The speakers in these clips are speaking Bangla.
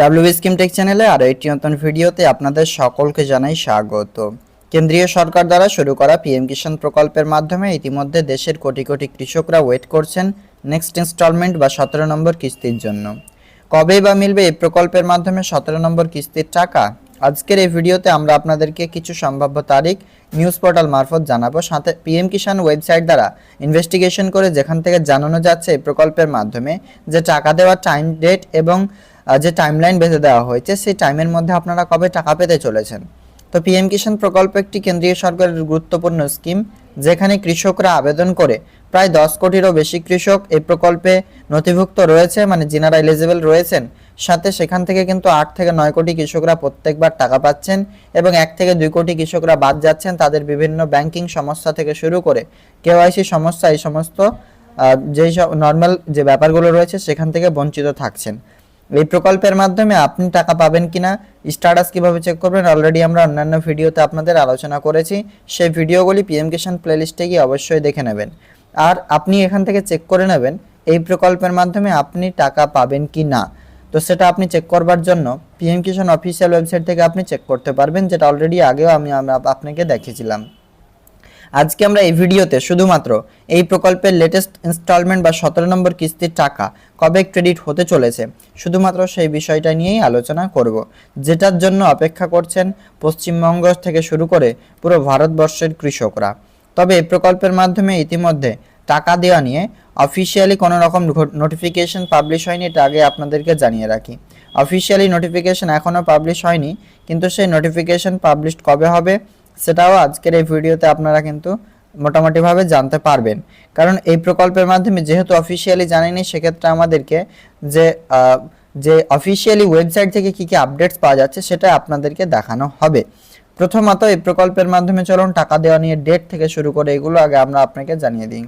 ডাব্লিউ স্কিম টেক চ্যানেলে আর একটি নতুন ভিডিওতে আপনাদের সকলকে জানাই স্বাগত। কেন্দ্রীয় সরকার দ্বারা শুরু করা পিএম কিষাণ প্রকল্পের মাধ্যমে ইতিমধ্যে দেশের কোটি কোটি কৃষকরা ওয়েট করছেন নেক্সট ইনস্টলমেন্ট বা সতেরো নম্বর কিস্তির জন্য। কবে বা মিলবে এই প্রকল্পের মাধ্যমে সতেরো নম্বর কিস্তির টাকা? আজকের এই ভিডিওতে আমরা আপনাদেরকে কিছু সম্ভাব্য তারিখ নিউজ পোর্টাল মারফত জানাব। সাথে পিএম কিষাণ ওয়েবসাইট দ্বারা ইনভেস্টিগেশন করে যেখান থেকে জানানো যাচ্ছে এই প্রকল্পের মাধ্যমে যে টাকা দেওয়ার টাইম ডেট এবং যে টাইমলাইন বেঁধে দেওয়া হয়েছে, সেই টাইমের মধ্যে আপনারা কবে টাকা পেতে চলেছেন? তো পিএম কিষাণ প্রকল্প একটি কেন্দ্রীয় সরকারের গুরুত্বপূর্ণ স্কিম যেখানে কৃষকরা আবেদন করে, প্রায় দশ কোটিরও বেশি কৃষক এই প্রকল্পে নথিভুক্ত রয়েছে মানে যিনারা এলিজিবল রয়েছেন। সাথে সেখান থেকে কিন্তু আট থেকে নয় কোটি কৃষকরা প্রত্যেকবার টাকা পাচ্ছেন এবং এক থেকে দুই কোটি কৃষকরা বাদ যাচ্ছেন তাদের বিভিন্ন ব্যাংকিং সমস্যা থেকে শুরু করে। কেওয়াইসি সমস্যা, এই সমস্ত যেই সব নর্মাল যে ব্যাপারগুলো রয়েছে, সেখান থেকে বঞ্চিত থাকছেন। এই প্রকল্পের মাধ্যমে আপনি টাকা পাবেন কিনা স্ট্যাটাস কীভাবে চেক করবেন অলরেডি আমরা অন্যান্য ভিডিওতে আপনাদের আলোচনা করেছি। সেই ভিডিওগুলি পিএম কিষাণ প্লেলিস্টে গিয়ে অবশ্যই দেখে নেবেন। আর আপনি এখান থেকে চেক করে নেবেন, এই প্রকল্পের মাধ্যমে আপনি টাকা পাবেন কি না তো সেটা আপনি চেক করবার জন্য পিএম কিষাণ অফিসিয়াল ওয়েবসাইট থেকে আপনি চেক করতে পারবেন, যেটা অলরেডি আগেও আমি আপনাকে দেখিয়েছিলাম আজকে আমরা এই ভিডিওতে শুধুমাত্র এই প্রকল্পের লেটেস্ট ইনস্টলমেন্ট বা সতেরো নম্বর কিস্তির টাকা কবে ক্রেডিট হতে চলেছে শুধুমাত্র সেই বিষয়টা নিয়েই আলোচনা করব, যেটার জন্য অপেক্ষা করছেন পশ্চিমবঙ্গ থেকে শুরু করে পুরো ভারতবর্ষের কৃষকরা। তবে এই প্রকল্পের মাধ্যমে ইতিমধ্যে টাকা দেওয়া নিয়ে অফিসিয়ালি কোনো রকম নোটিফিকেশন পাবলিশ হয়নি, এটা আগে আপনাদেরকে জানিয়ে রাখি। অফিসিয়ালি নোটিফিকেশন এখনও পাবলিশ হয়নি, কিন্তু সেই নোটিফিকেশন পাবলিশ কবে হবে সেটাও আজকের এই ভিডিওতে আপনারা কিন্তু মোটামুটিভাবে জানতে পারবেন। কারণ এই প্রকল্পের মাধ্যমে যেহেতু অফিসিয়ালি জানেনি, সেক্ষেত্রে আমাদেরকে যে যে অফিসিয়ালি ওয়েবসাইট থেকে কি কি আপডেটস পাওয়া যাচ্ছে সেটা আপনাদেরকে দেখানো হবে। প্রথমত এই প্রকল্পের মাধ্যমে চলুন টাকা দেওয়া নিয়ে ডেট থেকে শুরু করে এগুলো আগে আমরা আপনাকে জানিয়ে দিই।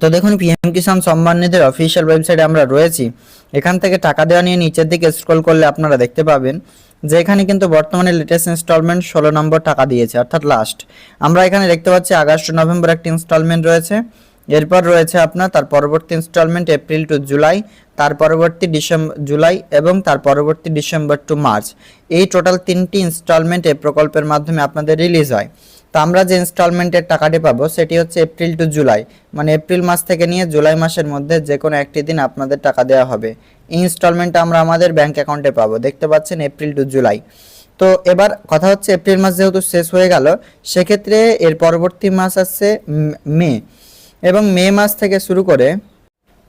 তো দেখুন পিএম কিষাণ সম্মান নিধির অফিসিয়াল ওয়েবসাইটে আমরা রয়েছি। এখান থেকে টাকা দেওয়া নিয়ে নিচের দিকে স্ক্রল করলে আপনারা দেখতে পাবেন যে এখানে কিন্তু বর্তমানে লেটেস্ট ইনস্টলমেন্ট ষোলো নম্বর টাকা দিয়েছে, অর্থাৎ লাস্ট আমরা এখানে দেখতে পাচ্ছি আগস্ট নভেম্বর একটি ইনস্টলমেন্ট রয়েছে। এরপর রয়েছে আপনার, তার পরবর্তী ইনস্টলমেন্ট এপ্রিল টু জুলাই তার পরবর্তী ডিসেম্বর জুলাই এবং তার পরবর্তী ডিসেম্বর টু মার্চ এই টোটাল তিনটি ইনস্টলমেন্ট এই প্রকল্পের মাধ্যমে আপনাদের রিলিজ হয়। তো আমরা যে ইনস্টলমেন্টের টাকাটি পাবো, সেটি হচ্ছে এপ্রিল টু জুলাই মানে এপ্রিল মাস থেকে নিয়ে জুলাই মাসের মধ্যে যে কোনো একটি দিন আপনাদের টাকা দেওয়া হবে। এই ইনস্টলমেন্টটা আমরা আমাদের ব্যাংক অ্যাকাউন্টে পাবো। দেখতে পাচ্ছেন এপ্রিল টু জুলাই তো এবার কথা হচ্ছে এপ্রিল মাস যেহেতু শেষ হয়ে গেল, সেক্ষেত্রে এর পরবর্তী মাস আসছে মে এবং মে মাস থেকে শুরু করে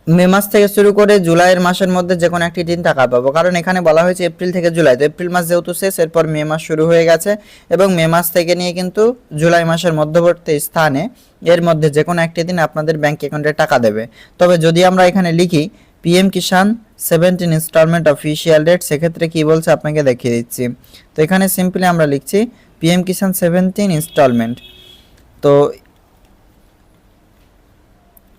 মে মাস থেকে শুরু করে জুলাইয়ের মাসের মধ্যে যে কোনো একটি দিন টাকা পাবো। কারণ এখানে বলা হয়েছে এপ্রিল থেকে জুলাই। তো এপ্রিল মাস যেহেতু শেষ, এরপর মে মাস শুরু হয়ে গেছে এবং মে মাস থেকে নিয়ে কিন্তু জুলাই মাসের মধ্যবর্তী স্থানে এর মধ্যে যে কোনো একটি দিন আপনাদের ব্যাংক অ্যাকাউন্টে টাকা দেবে। তবে যদি আমরা এখানে লিখি PM Kisan seventeen installment official date সেক্ষেত্রে কি বলছে আপনাকে দেখিয়ে দিচ্ছি। তো এখানে সিম্পলি আমরা লিখছি পিএম কিষান সেভেন্টিন ইনস্টলমেন্ট তো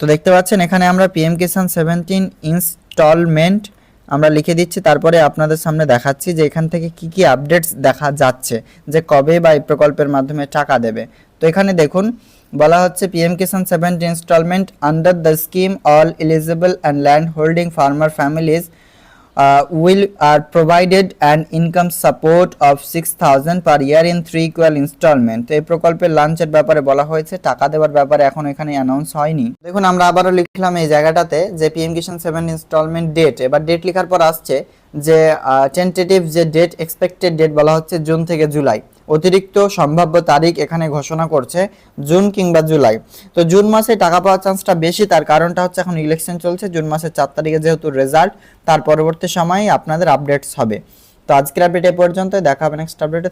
তো দেখতে পাচ্ছেন, এখানে আমরা পিএম কিষাণ সেভেন্টিন ইনস্টলমেন্ট আমরা লিখে দিচ্ছি। তারপরে আপনাদের সামনে দেখাচ্ছি যে এখান থেকে কি কি আপডেটস দেখা যাচ্ছে, যে কবে বা এই প্রকল্পের মাধ্যমে টাকা দেবে। তো এখানে দেখুন, বলা হচ্ছে PM Kisan seventy installment under the scheme all eligible and land holding farmer families will, are provided an income support of 6000 per year in three equal installment. এই প্রকল্পের লাঞ্চের ব্যাপারে বলা হয়েছে, টাকা দেওয়ার ব্যাপারে এখন এখানে অ্যানাউন্স হয়নি। দেখুন, আমরা আবারও লিখলাম এই জায়গাটাতে যে PM Kisan seven installment date এবার ডেট লেখার পর আসছে যে টেন্টেটিভ যে ডেট এক্সপেক্টেড ডেট বলা হচ্ছে জুন থেকে জুলাই। অতিরিক্ত সম্ভাব্য তারিখ এখানে ঘোষণা করছে জুন কিংবা জুলাই। তো জুন মাসে টাকা পাওয়ার চান্সটা বেশি, তার কারণটা হচ্ছে এখন ইলেকশন চলছে। জুন মাসের চার তারিখে যেহেতু রেজাল্ট তার পরবর্তী সময়ে আপনাদের আপডেটস হবে। তো আজকের আপডেট এ পর্যন্ত দেখা হবে নেক্সট আপডেটে